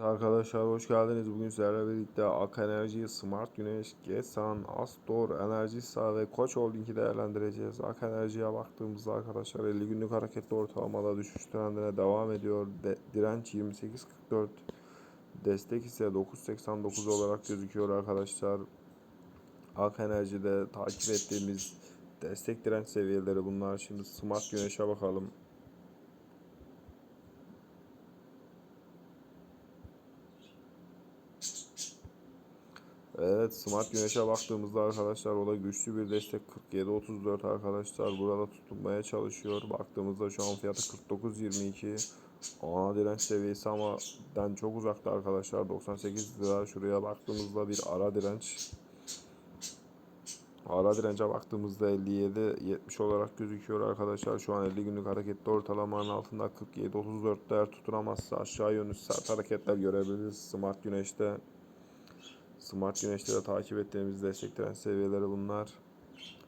Evet arkadaşlar hoş geldiniz. Bugün sizlerle birlikte Ak Enerji, Smart Güneş, Gesan, Astor, Enerjisa ve Koç Holding'i değerlendireceğiz. Ak Enerji'ye baktığımızda arkadaşlar 50 günlük hareketli ortalamada düşüş trendine devam ediyor. De, direnç 28.44, destek ise 9.89 olarak gözüküyor arkadaşlar. Ak Enerji'de takip ettiğimiz destek direnç seviyeleri bunlar. Şimdi Smart Güneş'e bakalım. Evet Smart Güneş'e baktığımızda arkadaşlar o da güçlü bir destek 47.34 arkadaşlar burada tutunmaya çalışıyor. Baktığımızda şu an fiyatı 49.22 ana direnç seviyesi ama den çok uzakta arkadaşlar 98 lira şuraya baktığımızda bir ara direnç Ara dirence baktığımızda 57 70 olarak gözüküyor arkadaşlar. Şu an 50 günlük hareketli ortalamanın altında 47 34 değer tutunamazsa aşağı yönlü sert hareketler görebiliriz. Smart Güneş'te Smart Güneş'te de takip ettiğimiz destekleyen seviyeleri bunlar.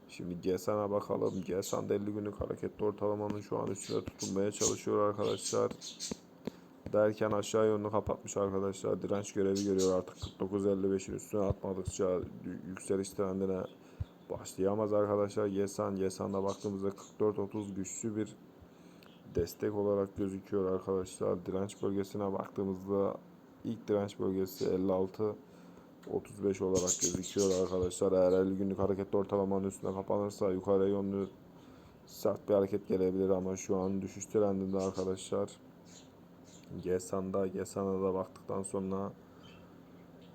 Şimdi GSAN'a bakalım. GSAN'da 50 günlük hareketli ortalamanın şu an üstünde tutunmaya çalışıyor arkadaşlar. Derken aşağı yönlü kapatmış arkadaşlar. Direnç görevi görüyor artık 49.55'in üstüne atmadıkça yükseliş trendine başlayamaz arkadaşlar. Yesan, Yesan'da baktığımızda 44.30 güçlü bir destek olarak gözüküyor arkadaşlar. Direnç bölgesine baktığımızda ilk direnç bölgesi 56 35 olarak gözüküyor arkadaşlar. Eğer 50 günlük hareketli ortalamanın üstüne kapanırsa yukarı yönlü sert bir hareket gelebilir ama şu an düşüş trendinde arkadaşlar. Gesan'da, Gesan'a da baktıktan sonra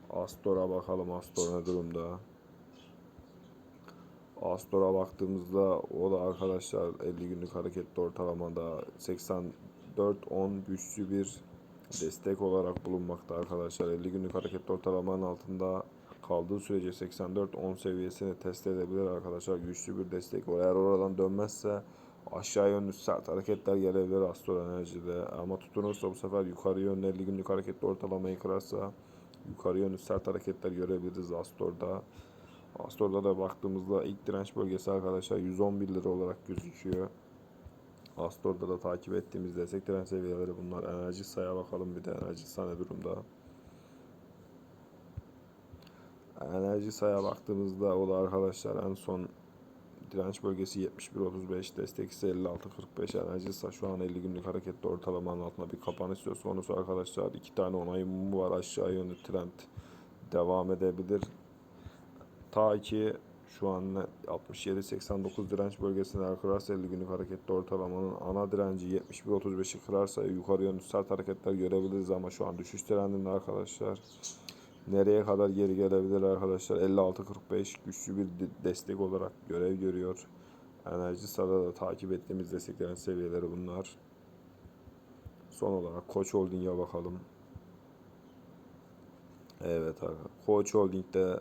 Astor'a bakalım Astor ne durumda. Astor'a baktığımızda o da arkadaşlar 50 günlük hareketli ortalamada 84-10 güçlü bir destek olarak bulunmakta arkadaşlar. 50 günlük hareketli ortalamanın altında kaldığı sürece 84-10 seviyesini test edebilir arkadaşlar. Güçlü bir destek var. Eğer oradan dönmezse aşağı yönlü sert hareketler gelebilir Astor Enerji'de. Ama tutunursa bu sefer yukarı yönlü 50 günlük hareketli ortalamayı kırarsa yukarı yönlü sert hareketler görebiliriz Astor'da. Astor'da da baktığımızda ilk direnç bölgesi arkadaşlar 111 lira olarak gözüküyor. Astor'da da takip ettiğimiz destek direnç seviyeleri bunlar. Enerji saya bakalım bir de enerji sahne durumda. Enerji saya baktığımızda o da arkadaşlar en son direnç bölgesi 71.35 destek ise 56.45 enerji ise şu an 50 günlük hareketli ortalamanın altında bir kapanış söz konusu arkadaşlar. iki tane onay var aşağı yönlü trend devam edebilir. Ta ki şu an 67-89 direnç bölgesinde kırarsa 50 günlük hareketli ortalamanın ana direnci 71-35'i kırarsa yukarı yönlü sert hareketler görebiliriz ama şu an düşüş trendinde arkadaşlar. Nereye kadar geri gelebilir arkadaşlar? 56-45 güçlü bir destek olarak görev görüyor. Enerji sada da takip ettiğimiz desteklerin seviyeleri bunlar. Son olarak Koç Holding'e bakalım. Evet arkadaşlar. Koç Holding'de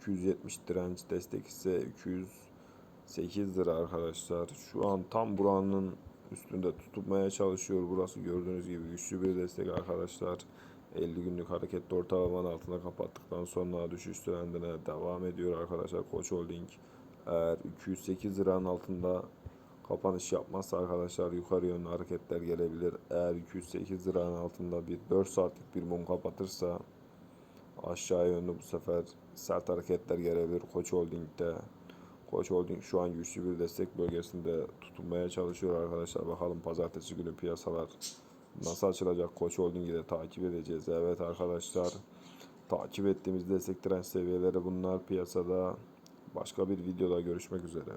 270 direnç destek ise 208 lira arkadaşlar. Şu an tam buranın üstünde tutmaya çalışıyor. Burası gördüğünüz gibi güçlü bir destek arkadaşlar. 50 günlük hareketli ortalamanın altında kapattıktan sonra düşüş trendine devam ediyor arkadaşlar Koç Holding. Eğer 208 liranın altında kapanış yapmazsa arkadaşlar yukarı yönlü hareketler gelebilir. Eğer 208 liranın altında bir 4 saatlik bir mum kapatırsa aşağı yönlü bu sefer sert hareketler gelebilir Koç Holding'de. Koç Holding şu an güçlü bir destek bölgesinde tutunmaya çalışıyor arkadaşlar. Bakalım pazartesi günü piyasalar nasıl açılacak Koç Holding'i de takip edeceğiz. Evet arkadaşlar takip ettiğimiz destek direnç seviyeleri bunlar piyasada. Başka bir videoda görüşmek üzere.